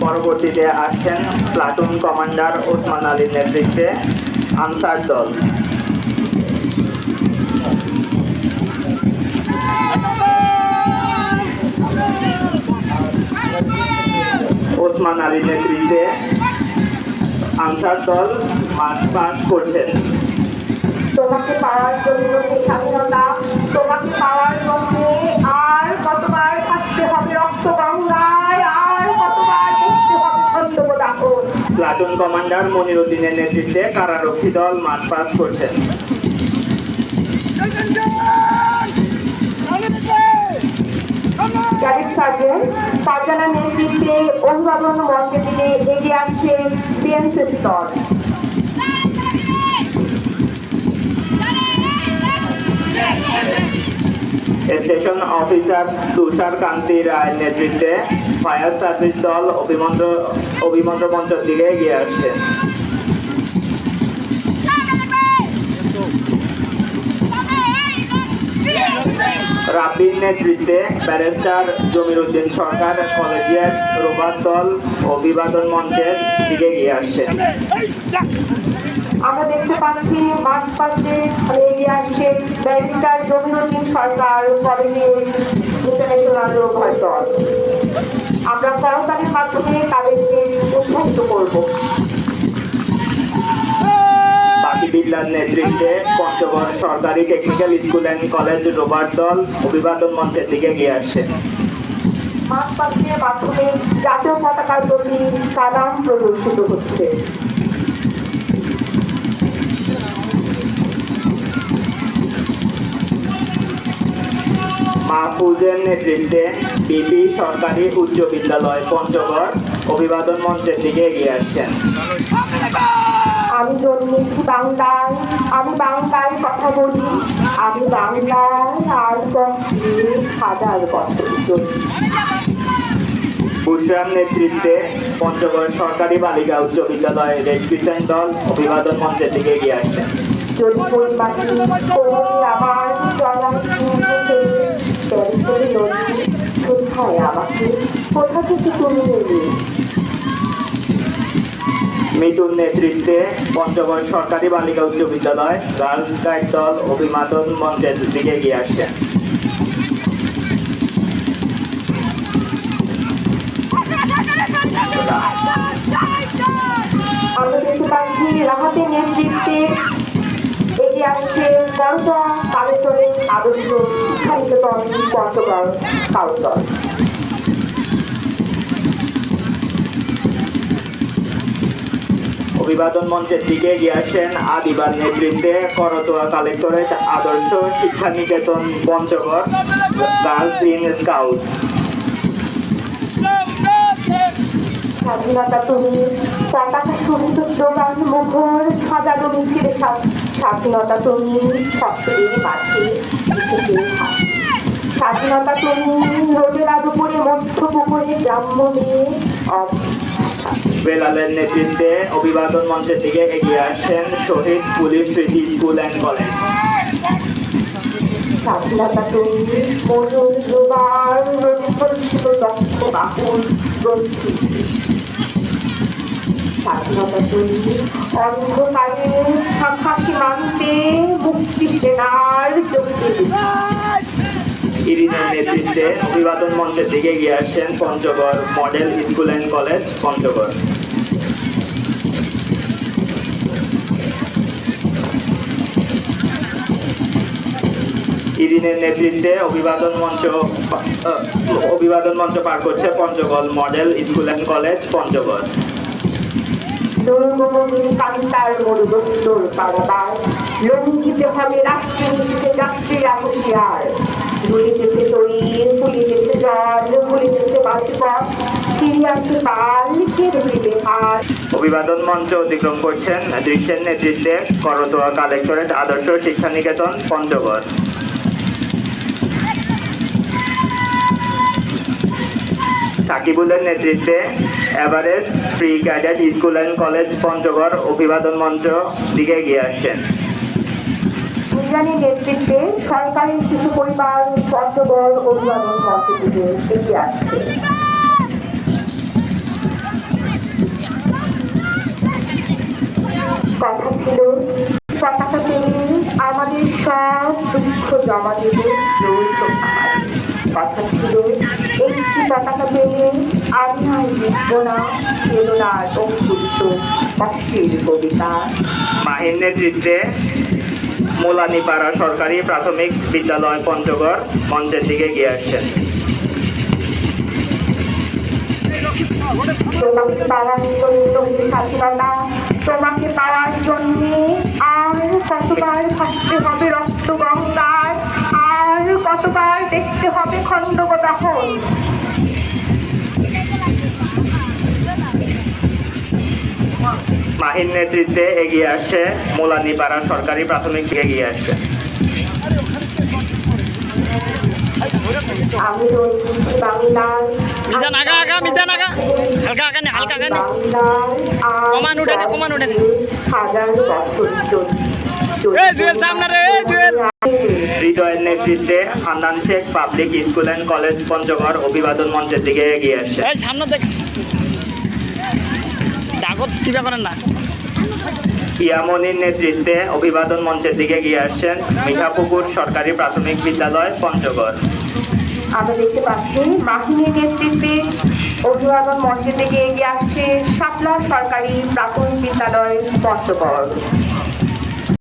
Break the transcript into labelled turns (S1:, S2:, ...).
S1: পরবর্তীতে আসছেন platoon commander Osman আলীর নেতৃত্বে আনসার দল। ওসমান আলীর নেতৃত্বে আনসার দল মার্চ পাস করছেন।
S2: তোমাকে পাওয়ার জন্য যে স্বাধীনতা তোমাকে পাওয়ার জন্য আর কতবার থাকতে হবে রক্ত গঙ্গায় আর কতবার দেখতে হবে ধন্যবাদ দাহন
S1: প্লাটুন কমান্ডার মনিরুদ্দিনের নেতৃত্বে কারারক্ষী দল মাঠ পাস করছেন
S2: ক্যাডেট সার্জেন্ট পারজানার নেতৃত্বে অভিবাদন মঞ্চে থেকে এগিয়ে আসছে বিএনসিসি দল।
S1: স্টেশন অফিসার তুষার কান্তি রায়ের নেতৃত্বে ফায়ার সার্ভিস দল অভিমন্ত্র অভিমন্ত্র মঞ্চের দিকে এগিয়ে আসছে। রাব্বির নেতৃত্বে ব্যারিস্টার জমির উদ্দিন সরকার কলেজিয়েট রোবার দল অভিবাদন মঞ্চের দিকে এগিয়ে আসছে।
S2: আমরা দেখতে পাচ্ছি মার্চ পাস্টে এগিয়ে আসছে ব্যারিস্টার জমিনুদ্দিন সরকার কলেজের ইন্টারন্যাশনাল দল। আমরা করতালির মাধ্যমে তাদেরকে উৎসাহিত করব।
S1: বিল্লার নেতৃত্বে পঞ্চগড় সরকারি টেকনিক্যাল স্কুল অ্যান্ড কলেজ রোবার দল অভিবাদন মঞ্চের দিকে এগিয়ে আসছে।
S2: মার্চ পাস্টের মাধ্যমে জাতীয় পতাকার প্রতি সালাম প্রদর্শিত হচ্ছে।
S1: মাহফুজের নেতৃত্বে বিপি সরকারি উচ্চ বিদ্যালয় পঞ্চগড় অভিবাদন মঞ্চের দিকে এগিয়ে আসছেন।
S2: আমি জন্মেছি বাংলায় আমি বাংলায় কথা বলি। আমি বাংলায় আর হাজার বছর
S1: বুসরার নেতৃত্বে পঞ্চগড় সরকারি বালিকা উচ্চ বিদ্যালয় রেড দল অভিবাদন মঞ্চের দিকে এগিয়ে আসছেন।
S2: যদি পরিমাণে আমার
S1: মিটুর নেতৃত্বে পঞ্চগড় সরকারি বালিকা উচ্চ বিদ্যালয় গার্লস গাইড দল অভিবাদন মঞ্চের দিকে এগিয়ে
S2: পাচ্ছি রাহাতের নেতৃত্বে এগিয়ে আসছে পঞ্চগড়
S1: অভিবাদন মঞ্চের দিকে এগিয়ে আসেন আদিবার নেতৃত্বে করতোয়া কালেক্টরেট আদর্শ শিক্ষা নিকেতন পঞ্চগড় গার্লস ইন স্কাউট।
S2: স্বাধীনতা তুমি, পতাকা শোভিত স্লোগান মুখর সাজানো মিছিলে স্বা- স্বাধীনতা তুমি শব্দের মাঠে স্বাধীনতা তুমি রোদের আলো পরে মধ্য পুকুরে গ্রাম্য মেয়ে অব-
S1: বেলালের নেতৃত্বে অভিবাদন মঞ্চের দিকে এগিয়ে আসছেন Shaheed police Smriti school and college.
S2: তুমি মজুর জোবার রোদ্দুর দক্ষ
S1: ইরিনের নেতৃত্বে অভিবাদন মঞ্চের দিকে গিয়ে আসছেন Panchagarh model school and college, Panchagarh. ইরিনের নেতৃত্বে অভিবাদন মঞ্চ অভিবাদন মঞ্চ পার করছে Panchagarh model school and college, Panchagarh.
S2: লঙ্ঘিতে হবে রাষ্ট্রীয় বিশেষে যাত্রীরা হুঁশিয়ার ভুলিতেছে তৈর ভুলিতেছে জল ভুলিতেছে বাসপথ
S1: অভিবাদন মঞ্চ অতিক্রম করছেন দৃশ্যের নেতৃত্বে করতোয়া কালেক্টরেট আদর্শ শিক্ষা নিকেতন পঞ্চগড়। সাকিবুলের নেতৃত্বে Everest pre cadet school and college Panchagarh অভিবাদন মঞ্চ দিকে এগিয়ে আসছেন।
S2: নেতৃত্বে সরকারি শিশু পরিবার পঞ্চগড় অভিভাবক মঞ্চ থেকে এগিয়ে আসছে। কথা ছিল দুঃখ জমা দেবে যৌথ কথা ছিল একটি পতাকা টেনে আমি আর লিখব না অঙ্কুরিত কষ্টের কবিতা
S1: মাহির নেতৃত্বে মোলানিপাড়া সরকারি প্রাথমিক বিদ্যালয় পঞ্চগড় মঞ্চের দিকে এগিয়ে আসছেন
S2: তোমাকে পাওয়ার জন্য স্বাধীনতা তোমাকে পাওয়ার জন্য আর কতবার ভাবতে হবে রক্ত হবে খণ্ডক দহন
S1: মাহির নেতৃত্বে এগিয়ে আসছে মোলানিপাড়া সরকারি প্রাথমিক এগিয়ে আসছে।
S3: মিজান আগা আগা মিজান আগা। হালকা আগা নে হালকা আগা নে। কমান উঠে নে, কমান উঠে নে।
S2: হাজার বছর চল-
S3: এই জুয়েল সামনে রে, এই জুয়েল।
S1: হৃদয়ের নেতৃত্বে Hannan Sheikh public school and college Panchagarh অভিবাদন মঞ্চের দিকে এগিয়ে আসছে।
S3: এই সামনে দেখ। ডাকত কিবা করেন না।
S1: ইয়ামনির নেতৃত্বে অভিবাদন মঞ্চের দিকে এগিয়ে আসছেন মিঠাপুকুর সরকারি প্রাথমিক বিদ্যালয় পঞ্চগড়।
S2: আমরা দেখতে পাচ্ছি মাহিনীর নেতৃত্বে অভিভাবক মঞ্চের থেকে এগিয়ে আসছে শাপলা সরকারি প্রাথমিক বিদ্যালয় পঞ্চগড়।